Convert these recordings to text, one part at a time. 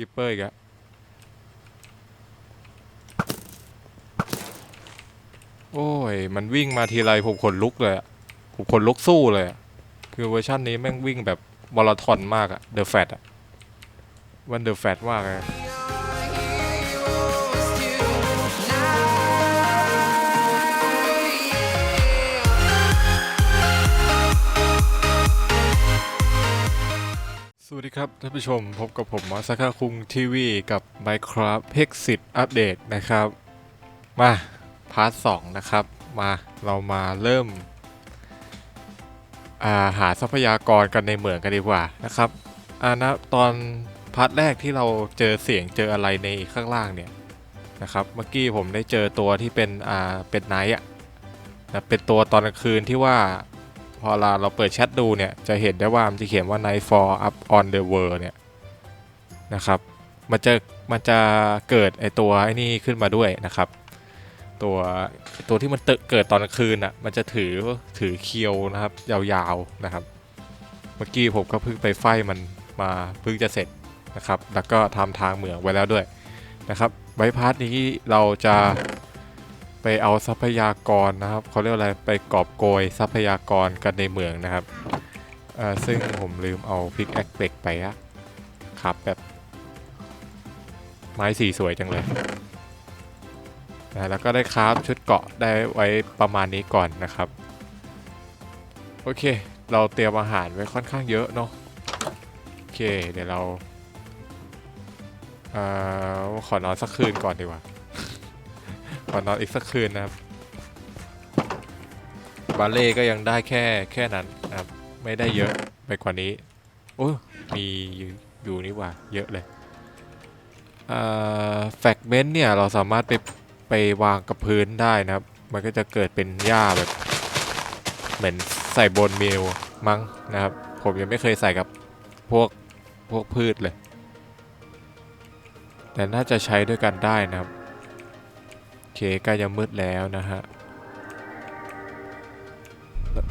คิปเปอร์อีกอะโอ้ย มันวิ่งมาทีไรผมขนลุกเลยอะผมขนลุกสู้เลยอะคือเวอร์ชันนี้แม่งวิ่งแบบมาราธอนมากอะเดอะแฟตอะวันเดอะแฟตมากเลย วัสดีครับท่านผู้ชมพบกับผมมาสักคุงทีวีกับ Minecraft p e x i t อัปเดตนะครับ มาพาร์ทสองนะครับ มาเรามาเริ่มาหาทรัพยากรกันในเหมืองกันดีกว่านะครับอานะตอนพาร์ทแรกที่เราเจอเสียงเจออะไรในข้างล่างเนี่ยนะครับ เมื่อกี้ผมได้เจอตัวที่เป็นอ่าเป็นไนท์อะนะเป็นตัวตอนกลางคืนที่ว่า พอเราเราเปิดแชทดูเนี่ยจะเห็นได้ว่ามันจะเขียนว่า Nightfall up on the world เนี่ยนะครับมันจะมันจะเกิดไอตัวไอนี่ขึ้นมาด้วยนะครับ ตัวตัวที่มันเตเกิดตอนกลางคืนอะมันจะถือถือเคียวนะครับยาวๆนะครับ เมื่อกี้ผมก็เพิ่งไปไฟมันมาเพิ่งจะเสร็จนะครับ แล้วก็ทำทางเหมืองไว้แล้วด้วยนะครับไบพาร์ทนี้เราจะ ไปเอาทรัพยากรนะครับเขาเรียกว่าอะไรไปกอบโกยทรัพยากรกันในเหมืองนะครับซึ่งผมลืมเอาพิกแอคเบกไปอะครับแบบ ไม้สีสวยจังเลยนะแล้วก็ได้คราฟชุดเกาะได้ไว้ประมาณนี้ก่อนนะครับ โอเค เราเตรียมอาหารไว้ค่อนข้างเยอะเนาะโอเคเดี๋ยวเราเอ่อขอนอนสักคืนก่อนดีกว่า ขอนอนอีกสักคืนนะครับ บาเล่ก็ยังได้แค่แค่นั้นนะครับ ไม่ได้เยอะไปกว่านี้ โอ้ มีอยู่นี่หว่า เยอะเลยแฟกเมนต์เนี่ย เราสามารถไปไปวางกับพื้นได้นะครับ มันก็จะเกิดเป็นหญ้าแบบ เหมือนใส่บนเมลมั้งนะครับ ผมยังไม่เคยใส่กับพวกพวกพืชเลย แต่น่าจะใช้ด้วยกันได้นะครับ เคใกล้จะมืดแล้วนะฮะ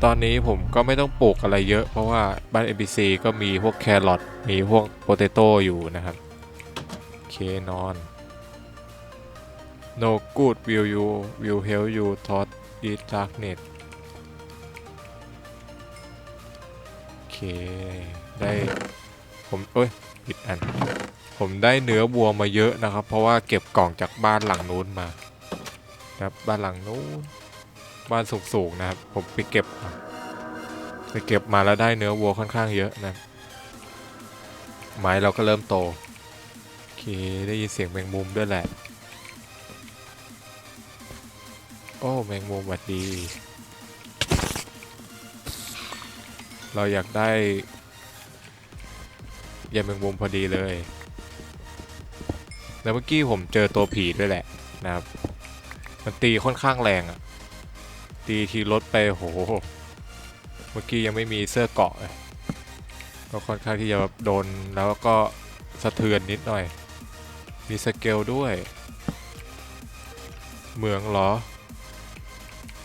ตอนนี้ผมก็ไม่ต้องปลูกอะไรเยอะ เพราะว่าบ้าน NPC ก็มีพวกแครอทมีพวกโปเตโต้อยู่นะครับ โอเคนอน no good will you will help you thought eat darkness โอเค ได้ผมเอ้ยผิดอันผมได้เนื้อวัวมาเยอะนะครับ เพราะว่าเก็บกล่องจากบ้านหลังนู้นมา ครับบ้านหลังนู้นบ้านสูงๆนะครับ ผมไปเก็บไปเก็บมาแล้วได้เนื้อวัวค่อนข้างเยอะนะไม้เราก็เริ่มโตโอเคได้ยินเสียงแมงมุมด้วยแหละ โอ้แมงมุมหวัดดี เราอยากได้ยาแมงมุมพอดีเลย แล้วเมื่อกี้ผมเจอตัวผีด้วยแหละนะครับ มันตีค่อนข้างแรงอะตีทีลดไปโห เมื่อกี้ยังไม่มีเสื้อเกาะเลยก็ค่อนข้างที่จะโดนแล้วก็สะเทือนนิดหน่อย มีสเกลด้วย เหมืองเหรอ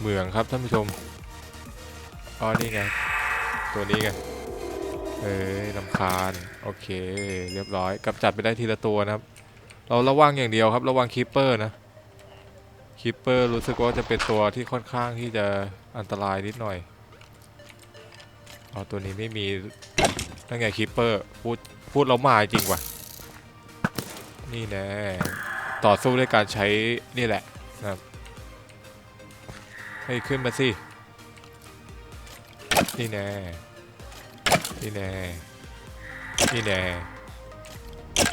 เหมืองครับท่านผู้ชม อ๋อ นี่ไง ตัวนี้ไง เอ้ยลำคาญ โอเค เรียบร้อย กำจัดไปได้ทีละตัวนะครับ เราระวังอย่างเดียวครับ ระวังคีปเปอร์นะ คีปเปอร์รู้สึกว่าจะเป็นตัวที่ค่อนข้างที่จะอันตรายนิดหน่อยอ๋อตัวนี้ไม่มีนั่นไงคีปเปอร์พูดพูดเรามาจริงว่ะ นี่แน่ต่อสู้ด้วยการใช้นี่แหละนะครับให้ขึ้นมาสิ นี่แน่ นี่แน่ นี่แน่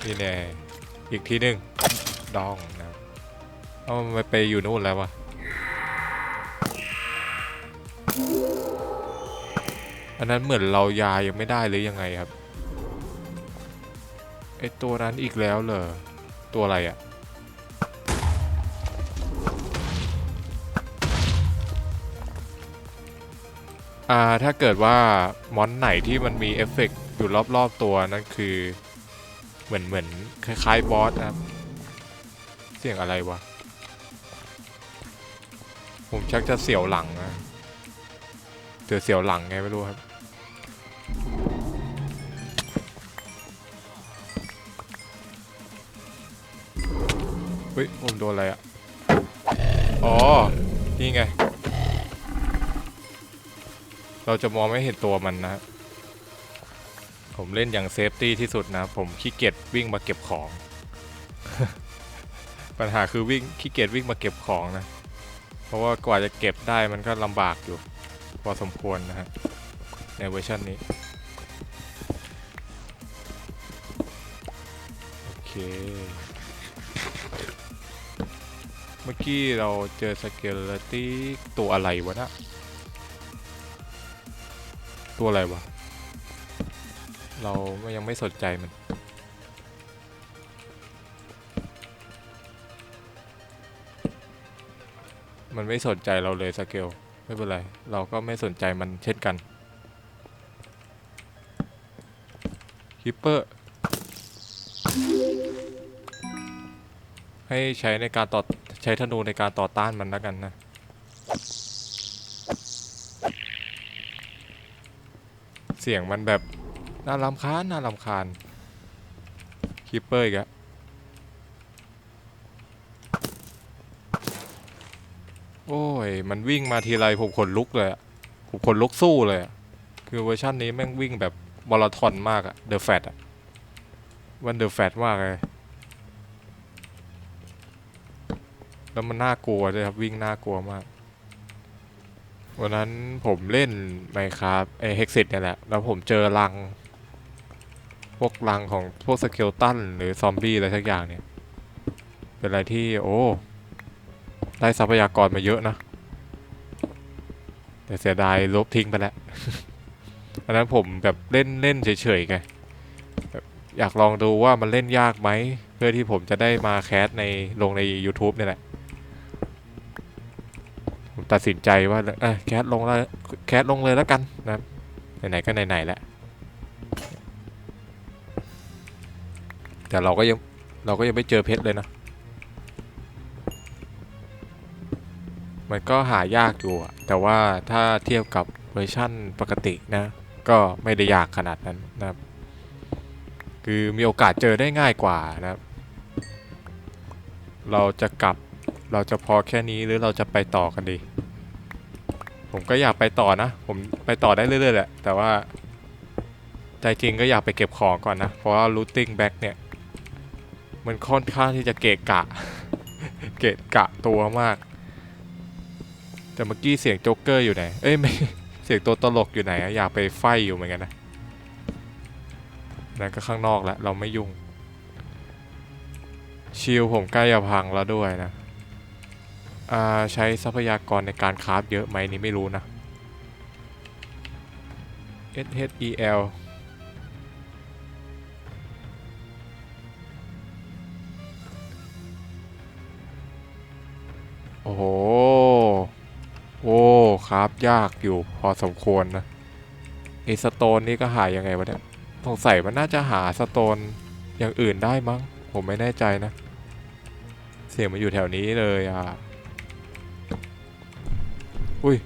นี่แน่ อีกทีหนึ่งดองน เอามันไปอยู่นู่นแล้ววะอันนั้นเหมือนเรายายังไม่ได้หรือยังไงครับไอตัวนั้นอีกแล้วเหรอตัวอะไรอะอ่าถ้าเกิดว่ามอนไหนที่มันมีเอฟเฟกต์อยู่รอบๆตัวนั่นคือเหมือนเหมือนคล้ายๆบอสครับ เสียงอะไรวะ ผมชักจะเสียวหลังนะเจอเสียวหลังไงไม่รู้ครับ เฮ้ยผมโดนอะไรอะ อ๋อ นี่ไง เราจะมองไม่เห็นตัวมันนะ ผมเล่นอย่างเซฟตี้ที่สุดนะ ผมขี้เกียจวิ่งมาเก็บของ ปัญหาคือวิ่งขี้เกียจวิ่งมาเก็บของนะ เพราะว่ากว่าจะเก็บได้มันก็ลำบากอยู่ พอสมควรนะฮะ ในเวอร์ชันนี้ โอเค เมื่อกี้เราเจอสเกลเลตี้ตัวอะไรวะนะ ตัวอะไรวะ เรายังไม่สนใจมัน มันไม่สนใจเราเลยสเกลไม่เป็นไร เราก็ไม่สนใจมันเช่นกันคิปเปอร์ให้ใช้ในการต่อใช้ธนูในการต่อต้านมันแล้วกันนะเสียงมันแบบน่ารำคาญน่ารำคาญคิปเปอร์อีกอะโอ้ ยมันวิ่งมาทีไรผมขนลุกเลยอะผมขนลุกสู้เลยอะคือเวอร์ชันนี้แม่งวิ่งแบบมาราธอนมากอะเดอะแฟตอะวันเดอะแฟตมากเลย แล้วมันน่ากลัวด้วยครับ วิ่งน่ากลัวมาก วันนั้นผมเล่นไมครับไอเฮกซิตเนี่ยแหละ แล้วผมเจอรัง พวกรังของพวกสเกลตันหรือซอมบี้อะไรสักอย่างเนี่ย เป็นอะไรที่โอ้ ได้ทรัพยากรมาเยอะนะ แต่เสียดายลบทิ้งไปแล้วอันนั้นผมแบบเล่นเล่นเฉยๆไงอยากลองดูว่ามันเล่นยากไหม เพื่อที่ผมจะได้มาแคสในลงใน YouTube เนี่ยแหละ ผมตัดสินใจว่าเออแคสลงแล้วแคสลงเลยแล้วกันนะไหนๆก็ไหนๆแหละแต่เราก็ยังเราก็ยังไม่เจอเพชรเลยนะ มันก็หายากอยู่แต่ว่าถ้าเทียบกับเวอร์ชั่นปกตินะ ก็ไม่ได้ยากขนาดนั้นนะครับ คือมีโอกาสเจอได้ง่ายกว่านะครับ เราจะกลับเราจะพอแค่นี้หรือเราจะไปต่อกันดี ผมก็อยากไปต่อนะ ผมไปต่อได้เรื่อยๆแหละแต่ว่าใจจริงก็อยากไปเก็บของก่อนนะ เพราะว่า looting back เนี่ย มันค่อนข้างที่จะเกะกะ เกะกะตัวมาก แต่เมื่อกี้เสียงโจ๊กเกอร์อยู่ไหน เอ้ยไม่เสียงตัวตลกอยู่ไหนอยากไปไฟอยู่เหมือนกันนะนั่นก็ข้างนอกแล้วเราไม่ยุ่ง ชิลผมใกล้จะพังแล้วด้วยนะใช้ทรัพยากรในการคราฟเยอะไหมนี่ไม่รู้นะ S H E L โอ้โหโครับยากอยู่พอสมควรนะไอสโตนนี่ก็หายังไงวะเนี่ยสงสัยมันน่าจะหาสโตนอย่างอื่นได้มั้ง ผมไม่แน่ใจนะ เสียงมันอยู่แถวนี้เลยอะ อุ้ย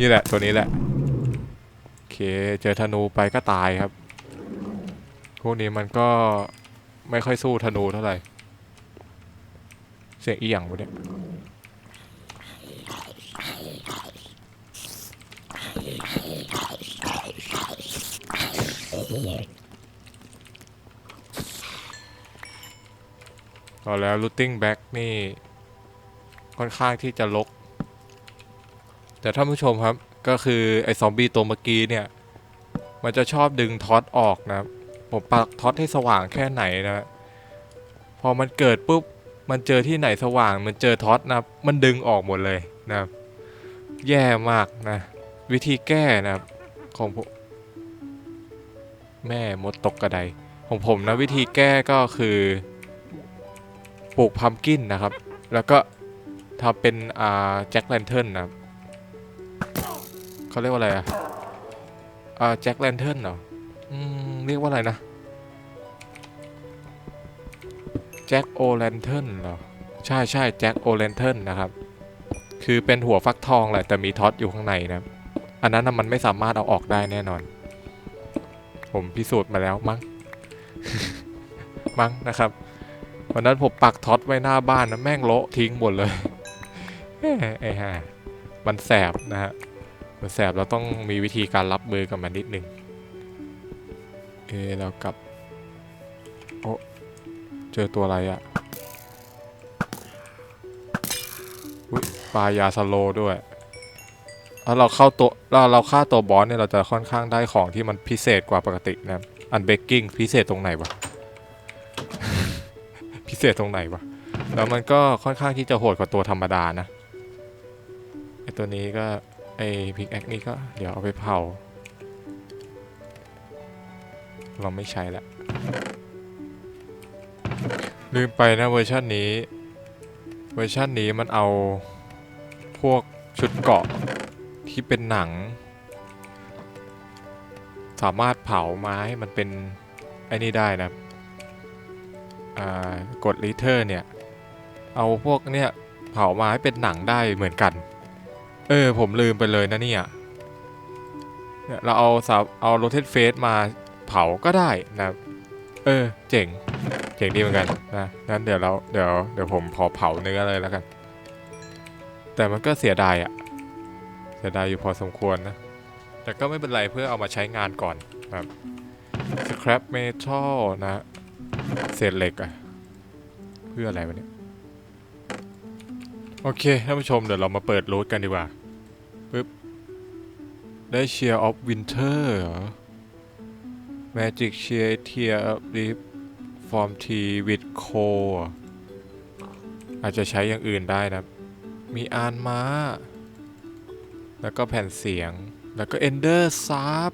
นี่แหละ ตัวนี้แหละ โอเค เจอธนูไปก็ตายครับ พวกนี้มันก็ไม่ค่อยสู้ธนูเท่าไหร่ เสียงอีหยังวะเนี่ยต่อแล้ว looting back นี่ ค่อนข้างที่จะลก แต่ท่านผู้ชมครับ ก็คือไอ้ซอมบี้ตัวเมื่อกี้เนี่ย มันจะชอบดึงท็อตออกนะครับ ผมปักท็อตให้สว่างแค่ไหนนะ พอมันเกิดปุ๊บ มันเจอที่ไหนสว่าง มันเจอท็อตนะครับ มันดึงออกหมดเลยนะครับ แย่มากนะ วิธีแก้นะครับ ของผมแม่มดตกกระไดของผมนะวิธีแก้ก็คือปลูกพัมกินนะครับ แล้วก็ทำเป็นอ่าแจ็คแลนเทิร์นนะครับเขาเรียกว่าอะไรอะอ่าแจ็คแลนเทิร์นเหรออืมเรียกว่าอะไรนะ แจ็คโอแลนเทิร์นเหรอ ใช่ใช่แจ็คโอแลนเทิร์นนะครับ คือเป็นหัวฟักทองแหละแต่มีท็อตอยู่ข้างในนะอันนั้นมันไม่สามารถเอาออกได้แน่นอน ผมพิสูจน์มาแล้วมั้งมั้งนะครับวันนั้นผมปักท็อตไว้หน้าบ้านนะแม่งโละทิ้งหมดเลยไอ้ห่ามันแสบนะฮะมันแสบเราต้องมีวิธีการรับมือกับมันนิดนึงเอเรากลับโอ้ เจอตัวอะไรอะ่ะอุ๊ยปลายาสโลด้วยแล้วเราเข้าตัวเราเราฆ่าตัวบอสเนี่ยเราจะค่อนข้างได้ของที่มันพิเศษกว่าปกตินะอันเบกกิ้งพิเศษตรงไหนวะ พิเศษตรงไหนวะ แล้วมันก็ค่อนข้างที่จะโหดกว่าตัวธรรมดานะไอตัวนี้ก็ไอพิกแอคนี่ก็เดี๋ยวเอาไปเผา เราไม่ใช้ละ ลืมไปนะเวอร์ชันนี้ เวอร์ชันนี้มันเอาพวกชุดเกาะที่เป็นหนัง สามารถเผามาให้มันเป็นไอ้นี่ได้นะกดรีเทอร์เนี่ย เอาพวกเนี่ยเผามาให้เป็นหนังได้เหมือนกัน เออ ผมลืมไปเลยนะเนี่ยเนี่ยเราเอาสาเอาโรเทตเฟสมาเผาก็ได้นะ เออ เจ๋ง เจ๋งดีเหมือนกันนะงั้นเดี๋ยวเราเดี๋ยวเดี๋ยวผมพอเผาเนื้อเลยแล้วกัน แต่มันก็เสียดายอะเสียดายอยู่พอสมควรนะ แต่ก็ไม่เป็นไรเพื่อเอามาใช้งานก่อนครับ scrap metal นะ เศษเหล็กอะเพื่ออะไรวะเนี่ย โอเคท่านผู้ชมเดี๋ยวเรามาเปิดรูทกันดีกว่าปึ๊บ ได้ Cheer of Winter เหรอ Magic Cheer Tear of Leaf Form T with Coal เหรอาจจะใช้อย่างอื่นได้นะ มีอานม้า แล้วก็แผ่นเสียง แล้วก็ Ender s a r p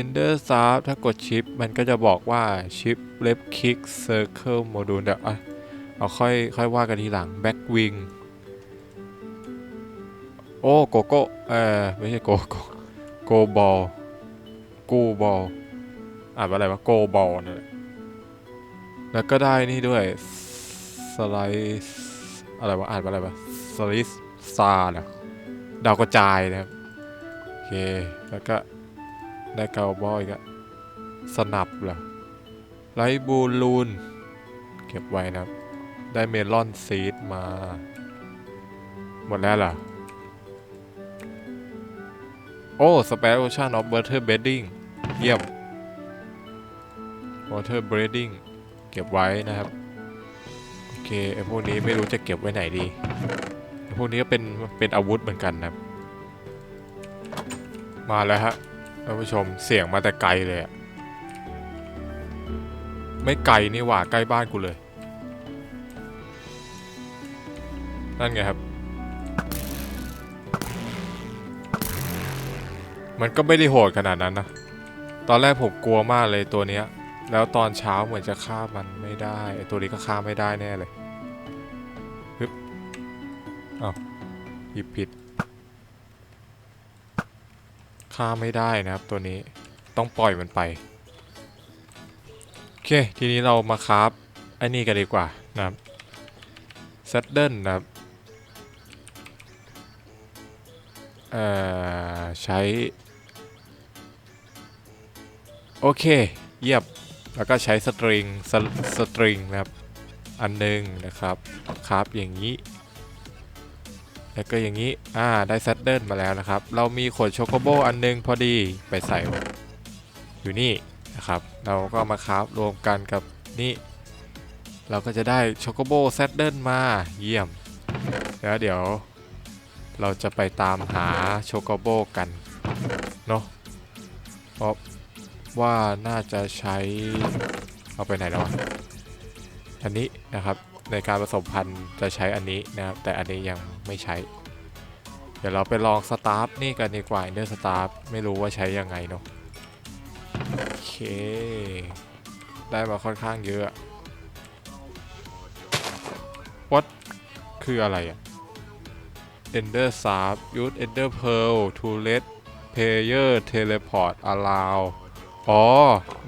Ender s a r p ถ้ากดชิป มันก็จะบอกว่าชิป Left Click Circle Module เดี๋ยวอะเอาค่อยค่อยว่ากันทีหลัง Back Wing โอ้โกโก้เออไม่ใช่โกโก้โกบอลกูบอลอ่านว่าอะไรวะโกบอลนั่นแหละ แล้วก็ได้นี่ด้วยสไลส์อะไรวะอ่านว่าอะไรวะสไลส์ซาร์นะดาวกระจายนะครับโอเคแล้วก็ได้เกาบอลอีกอะสนับเหรอไลบูลูนเก็บไว้นะครับ ได้เมลอนซีดมา หมดแล้วเหรอ โอ้สเปซโอชันออฟเ a อร์เทอร์เบดดิ้งเยี่ยม water breeding เก็บไว้นะครับโอเคไอพวกนี้ไม่รู้จะเก็บไว้ไหนดีไอพวกนี้ก็เป็นเป็นอาวุธเหมือนกันนะครับ มาแล้วฮะท่านผู้ชมเสียงมาแต่ไกลเลยอะไม่ไกลนี่หว่าใกล้บ้านกูเลย นั่นไงครับ มันก็ไม่ได้โหดขนาดนั้นนะ ตอนแรกผมกลัวมากเลยตัวเนี้ย แล้วตอนเช้าเหมือนจะฆ่ามันไม่ได้ไอตัวนี้ก็ฆ่าไม่ได้แน่เลยฮึบอ้าวหยิบผิดฆ่าไม่ได้นะครับตัวนี้ต้องปล่อยมันไปโอเคทีนี้เรามาคราฟไอ้นี่กันดีกว่านะครับ s ซ d เดิลนะครับเอ่อใช้ โอเค เยี่ยม แล้วก็ใช้สตริงสสตริงนะครับอันหนึงนะครับครับอย่างนี้ แล้วก็อย่างนี้อ่าได้ s ซ d เดิลมาแล้วนะครับ เรามีขนโชโกโบอันหนึงพอดีไปใส่อยู่นี่นะครับ เราก็มาครับรวมกันกับนี่เราก็จะได้โชโกโบแซดเดิลมาเยี่ยมแล้วเดี๋ยวเราจะไปตามหาโชโกโบกันเนาะเพราะ ว่าน่าจะใช้เอาไปไหนแล้ววะอันนี้นะครับในการผสมพันธุ์จะใช้อันนี้นะครับ แต่อันนี้ยังไม่ใช้ เดี๋ยวเราไปลองสตาร์ฟนี่กันดีกว่าเนอร์สตาร์ฟไม่รู้ว่าใช้ยังไงเนาะโอเค ได้มาค่อนข้างเยอะ What คืออะไรอะ Ender s a r p use Ender Pearl to let player teleport allow อ๋อ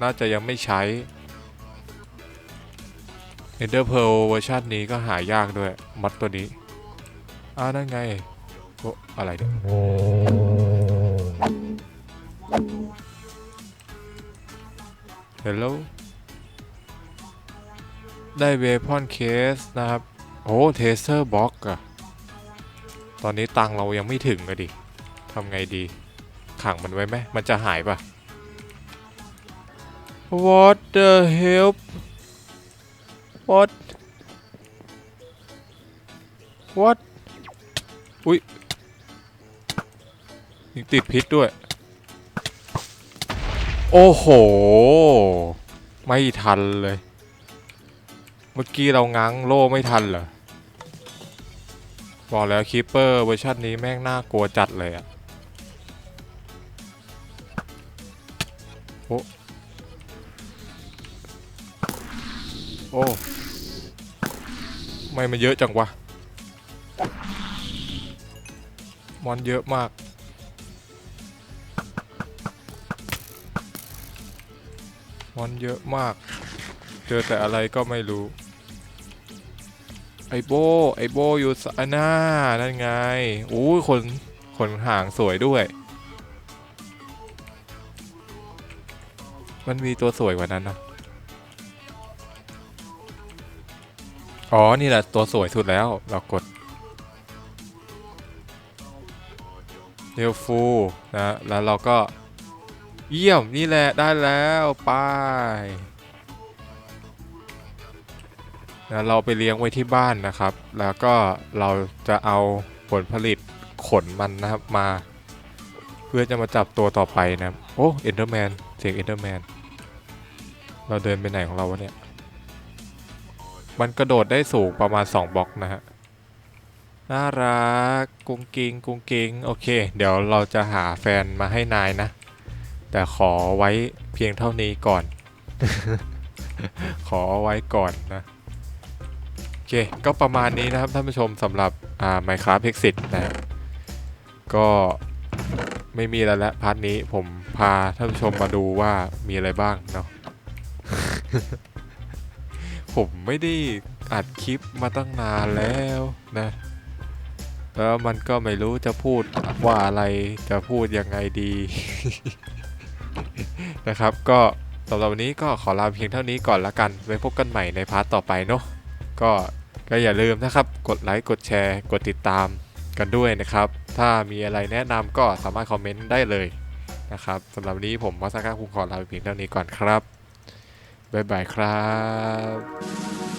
น่าจะยังไม่ใช้ Ender Pearl เวอร์ชันนี้ก็หายากด้วย มัดตัวนี้อ้านั่นไงโอ้อะไรเนี่ย Hello ได้เวพอนเคสนะครับ โอ้เทเซอร์บ็อกอะตอนนี้ตังเรายังไม่ถึงอะดิทำไงดี ขังมันไว้ไหมมันจะหายปะ What the help What What อุ้ยยังติดพิษด้วย โอ้โห ไม่ทันเลย เมื่อกี้เราง้างโล่ไม่ทันเหรอ บอกแล้วคีเปอร์เวอร์ชันนี้แม่งน่ากลัวจัดเลยอะ โอ้ไม่มันเยอะจังวะ มอนเยอะมาก มอนเยอะมาก เจอแต่อะไรก็ไม่รู้ ไอโบ ไอโบอยู่สะหน้านั่นไงอู้ยขนขนหางสวยด้วย มันมีตัวสวยกว่านั้นนะ อ๋อ นี่แหละตัวสวยสุดแล้ว เรากดเรวฟูนะ แล้วเราก็เยี่ยม นี่แหละ ได้แล้วไปนะเราไปเลี้ยงไว้ที่บ้านนะครับ แล้วก็เราจะเอาผลผลิตขนมันนะครับมา เพื่อจะมาจับตัวต่อไปนะ โอ้เอ็นเดอร์แมน เสียงเอ็นเดอร์แมน เราเดินไปไหนของเราวะเนี่ย มันกระโดดได้สูงประมาณ 2บล็อกนะฮะ น่ารักกุ้งกิงกุ้งกิงโอเค เดี๋ยวเราจะหาแฟนมาให้นายนะ แต่ขอไว้เพียงเท่านี้ก่อน ขอไว้ก่อนนะ โอเค ก็ประมาณนี้นะครับท่านผู้ชมสำหรับอ่า Minecraft Exit นะฮะก็ไม่มีแล้วละพาร์ทนี้ผมพาท่านผู้ชมมาดูว่ามีอะไรบ้างเนาะ ผมไม่ได้อัดคลิปมาตั้งนานแล้วนะ แล้วมันก็ไม่รู้จะพูดว่าอะไรจะพูดยังไงดี นะครับ ก็สำหรับวันนี้ก็ขอลาเพียงเท่านี้ก่อนละกัน ไว้พบกันใหม่ในพาร์ทต่อไปเนาะก็ก็อย่าลืมนะครับ กดไลค์ กดแชร์ กดติดตามกันด้วยนะครับ ถ้ามีอะไรแนะนำก็สามารถคอมเมนต์ได้เลยนะครับสำหรับวันนี้ผมมัสกาคุงขอลาเพียงเท่านี้ก่อนครับ บ๊ายบายครับ